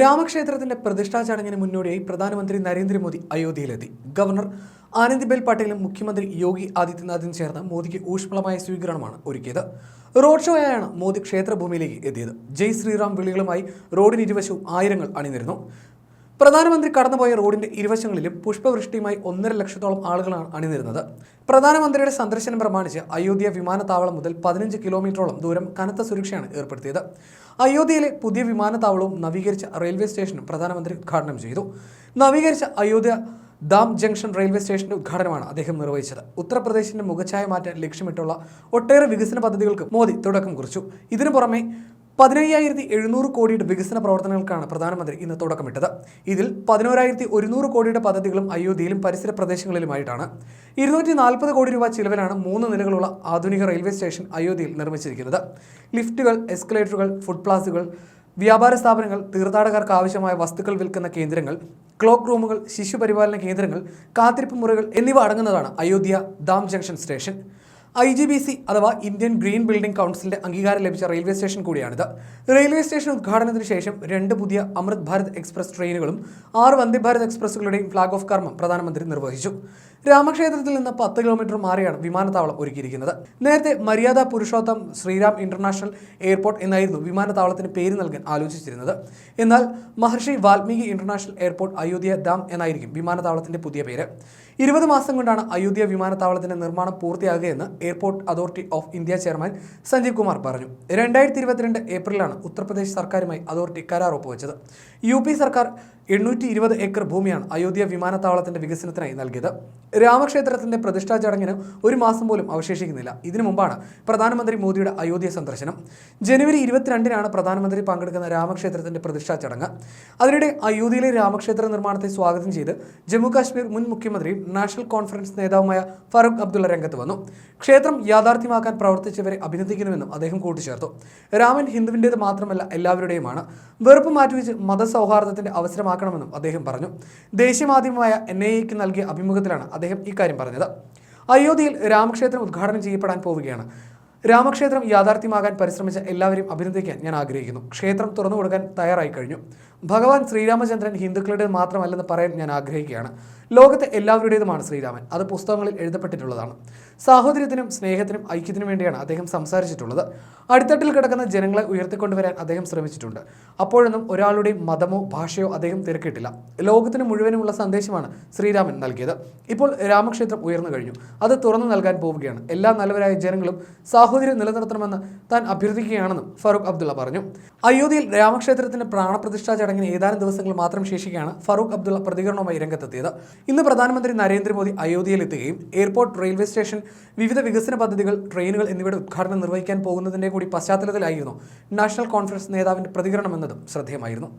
രാമക്ഷേത്രത്തിന്റെ പ്രതിഷ്ഠാ ചടങ്ങിന് മുന്നോടിയായി പ്രധാനമന്ത്രി നരേന്ദ്രമോദി അയോധ്യയിലെത്തി. ഗവർണർ ആനന്ദിബെൻ പട്ടേലും മുഖ്യമന്ത്രി യോഗി ആദിത്യനാഥും ചേർന്ന് മോദിക്ക് ഊഷ്മളമായ സ്വീകരണമാണ് ഒരുക്കിയത്. റോഡ് ഷോയായാണ് മോദി ക്ഷേത്രഭൂമിയിലേക്ക് എത്തിയത്. ജയ് ശ്രീറാം വിളികളുമായി റോഡിന് ഇരുവശവും ആയിരങ്ങൾ അണിനിരുന്നു. പ്രധാനമന്ത്രി കടന്നുപോയ റോഡിന്റെ ഇരുവശങ്ങളിലും പുഷ്പവൃഷ്ടിയുമായി ഒന്നര ലക്ഷത്തോളം ആളുകളാണ് അണിനിരുന്നത്. പ്രധാനമന്ത്രിയുടെ സന്ദർശനം പ്രമാണിച്ച് അയോധ്യ വിമാനത്താവളം മുതൽ പതിനഞ്ച് കിലോമീറ്ററോളം ദൂരം കനത്ത സുരക്ഷയാണ് ഏർപ്പെടുത്തിയത്. അയോധ്യയിലെ പുതിയ വിമാനത്താവളവും നവീകരിച്ച റെയിൽവേ സ്റ്റേഷനും പ്രധാനമന്ത്രി ഉദ്ഘാടനം ചെയ്തു. നവീകരിച്ച അയോധ്യ ദാം ജംഗ്ഷൻ റെയിൽവേ സ്റ്റേഷന്റെ ഉദ്ഘാടനമാണ് അദ്ദേഹം നിർവഹിച്ചത്. ഉത്തർപ്രദേശിന്റെ മുഖച്ഛായ മാറ്റാൻ ലക്ഷ്യമിട്ടുള്ള ഒട്ടേറെ വികസന പദ്ധതികൾക്ക് മോദി തുടക്കം കുറിച്ചു. ഇതിനു പുറമെ പതിനയ്യായിരത്തി എഴുന്നൂറ് കോടിയുടെ വികസന പ്രവർത്തനങ്ങൾക്കാണ് പ്രധാനമന്ത്രി ഇന്ന് തുടക്കമിട്ടത്. ഇതിൽ പതിനോരായിരത്തി ഒരുന്നൂറ് കോടിയുടെ പദ്ധതികളും അയോധ്യയിലും പരിസര പ്രദേശങ്ങളിലുമായിട്ടാണ്. ഇരുന്നൂറ്റി നാൽപ്പത് കോടി രൂപ ചിലവിലാണ് മൂന്ന് നിലകളുള്ള ആധുനിക റെയിൽവേ സ്റ്റേഷൻ അയോധ്യയിൽ നിർമ്മിച്ചിരിക്കുന്നത്. ലിഫ്റ്റുകൾ എസ്കലേറ്ററുകൾ ഫുഡ് പ്ലാസുകൾ വ്യാപാര സ്ഥാപനങ്ങൾ തീർത്ഥാടകർക്ക് ആവശ്യമായ വസ്തുക്കൾ വിൽക്കുന്ന കേന്ദ്രങ്ങൾ ക്ലോക്ക് റൂമുകൾ ശിശുപരിപാലന കേന്ദ്രങ്ങൾ കാത്തിരിപ്പ് മുറികൾ എന്നിവ അടങ്ങുന്നതാണ് Ayodhya Dham junction station. I G B C അഥവാ ഇന്ത്യൻ ഗ്രീൻ ബിൽഡിംഗ് കൗൺസിലിന്റെ അംഗീകാരം ലഭിച്ച റെയിൽവേ സ്റ്റേഷൻ കൂടിയാണിത്. റെയിൽവേ സ്റ്റേഷൻ ഉദ്ഘാടനത്തിന് ശേഷം രണ്ട് പുതിയ അമൃത് ഭാരത് എക്സ്പ്രസ് ട്രെയിനുകളും ആറ് വന്ദേ ഭാരത് എക്സ്പ്രസുകളുടെയും ഫ്ളാഗ് ഓഫ് കർമ്മം പ്രധാനമന്ത്രി നിർവഹിച്ചു. രാമക്ഷേത്രത്തിൽ നിന്ന് പത്ത് കിലോമീറ്റർ മാറിയാണ് വിമാനത്താവളം ഒരുക്കിയിരിക്കുന്നത്. നേരത്തെ മര്യാദ പുരുഷോത്തം ശ്രീരാം ഇന്റർനാഷണൽ എയർപോർട്ട് എന്നായിരുന്നു വിമാനത്താവളത്തിന് പേര് നൽകാൻ ആലോചിച്ചിരുന്നത്. എന്നാൽ മഹർഷി വാൽമീകി ഇന്റർനാഷണൽ എയർപോർട്ട് അയോധ്യ ഡാം എന്നായിരിക്കും വിമാനത്താവളത്തിന്റെ പുതിയ പേര്. ഇരുപത് മാസം കൊണ്ടാണ് അയോധ്യ വിമാനത്താവളത്തിന്റെ നിർമ്മാണം പൂർത്തിയാകുകയെന്ന് airport authority of India chairman Sanjeev Kumar പറഞ്ഞു. രണ്ടായിരത്തി ഇരുപത്തിരണ്ട് ഏപ്രിലാണ് ഉത്തർപ്രദേശ് സർക്കാരുമായി അതോറിറ്റി കരാർ ഒപ്പുവെച്ചത്. യു സർക്കാർ എണ്ണൂറ്റി ഇരുപത് ഏക്കർ ഭൂമിയാണ് അയോധ്യ വിമാനത്താവളത്തിന്റെ വികസനത്തിനായി നൽകിയത്. രാമക്ഷേത്രത്തിന്റെ പ്രതിഷ്ഠാ ചടങ്ങിന് ഒരു മാസം പോലും അവശേഷിക്കുന്നില്ല. ഇതിനു മുമ്പാണ് പ്രധാനമന്ത്രി മോദിയുടെ അയോധ്യ സന്ദർശനം. ജനുവരി ഇരുപത്തിരണ്ടിനാണ് പ്രധാനമന്ത്രി പങ്കെടുക്കുന്ന രാമക്ഷേത്രത്തിന്റെ പ്രതിഷ്ഠാ ചടങ്ങ്. അതിനിടെ അയോധ്യയിലെ രാമക്ഷേത്ര നിർമ്മാണത്തെ സ്വാഗതം ചെയ്ത് ജമ്മു കാശ്മീർ മുൻ മുഖ്യമന്ത്രിയും നാഷണൽ കോൺഫറൻസ് നേതാവുമായ ഫറൂഖ് അബ്ദുള്ള രംഗത്ത് വന്നു. ക്ഷേത്രം യാഥാർത്ഥ്യമാക്കാൻ പ്രവർത്തിച്ചവരെ അഭിനന്ദിക്കണമെന്നും അദ്ദേഹം കൂട്ടിച്ചേർത്തു. രാമൻ ഹിന്ദുവിന്റേത് മാത്രമല്ല എല്ലാവരുടെയുമാണ്. വെറുപ്പ് മാറ്റിവെച്ച് മതസൗഹാർദ്ദത്തിന്റെ അവസരമാക്കണമെന്നും അദ്ദേഹം പറഞ്ഞു. ദേശീയ മാധ്യമമായ എൻ ഐ എക്ക് നൽകിയ അഭിമുഖത്തിലാണ് അദ്ദേഹം ഇക്കാര്യം പറഞ്ഞത്. അയോധ്യയിൽ രാമക്ഷേത്രം ഉദ്ഘാടനം ചെയ്യപ്പെടാൻ പോവുകയാണ്. രാമക്ഷേത്രം യാഥാർത്ഥ്യമാകാൻ പരിശ്രമിച്ച എല്ലാവരെയും അഭിനന്ദിക്കാൻ ഞാൻ ആഗ്രഹിക്കുന്നു. ക്ഷേത്രം തുറന്നു കൊടുക്കാൻ തയ്യാറായി കഴിഞ്ഞു. ഭഗവാൻ ശ്രീരാമചന്ദ്രൻ ഹിന്ദുക്കളുടെ മാത്രമല്ലെന്ന് പറയാൻ ഞാൻ ആഗ്രഹിക്കുകയാണ്. ലോകത്തെ എല്ലാവരുടേതുമാണ് ശ്രീരാമൻ. അത് പുസ്തകങ്ങളിൽ എഴുതപ്പെട്ടിട്ടുള്ളതാണ്. സാഹോദര്യത്തിനും സ്നേഹത്തിനും ഐക്യത്തിനും വേണ്ടിയാണ് അദ്ദേഹം സംസാരിച്ചിട്ടുള്ളത്. അടിത്തട്ടിൽ കിടക്കുന്ന ജനങ്ങളെ ഉയർത്തിക്കൊണ്ടുവരാൻ അദ്ദേഹം ശ്രമിച്ചിട്ടുണ്ട്. അപ്പോഴൊന്നും ഒരാളുടെയും മതമോ ഭാഷയോ അദ്ദേഹം തിരക്കിട്ടില്ല ലോകത്തിന് മുഴുവനുമുള്ള സന്ദേശമാണ് ശ്രീരാമൻ നൽകിയത്. ഇപ്പോൾ രാമക്ഷേത്രം ഉയർന്നു കഴിഞ്ഞു. അത് തുറന്നു നൽകാൻ പോവുകയാണ്. എല്ലാ നല്ലവരായ ജനങ്ങളും സാഹോദര്യം നിലനിർത്തണമെന്ന് താൻ അഭ്യർത്ഥിക്കുകയാണെന്നും ഫറൂഖ് അബ്ദുള്ള പറഞ്ഞു. അയോധ്യയിൽ രാമക്ഷേത്രത്തിന്റെ പ്രാണപ്രതിഷ്ഠാ ചടങ്ങിന് ഏതാനും ദിവസങ്ങൾ മാത്രം ശേഷിക്കുകയാണ് ഫറൂഖ് അബ്ദുള്ള പ്രതികരണവുമായി രംഗത്തെത്തിയത്. ഇന്ന് പ്രധാനമന്ത്രി നരേന്ദ്രമോദി അയോധ്യയിലെത്തുകയും എയർപോർട്ട് റെയിൽവേ സ്റ്റേഷൻ വിവിധ വികസന പദ്ധതികൾ ട്രെയിനുകൾ എന്നിവയുടെ ഉദ്ഘാടനം നിർവഹിക്കാൻ പോകുന്നതിന്റെ കൂടി പശ്ചാത്തലത്തിലായിരുന്നു നാഷണൽ കോൺഫറൻസ് നേതാവിന്റെ പ്രതികരണമെന്നതും ശ്രദ്ധേയമായിരുന്നു.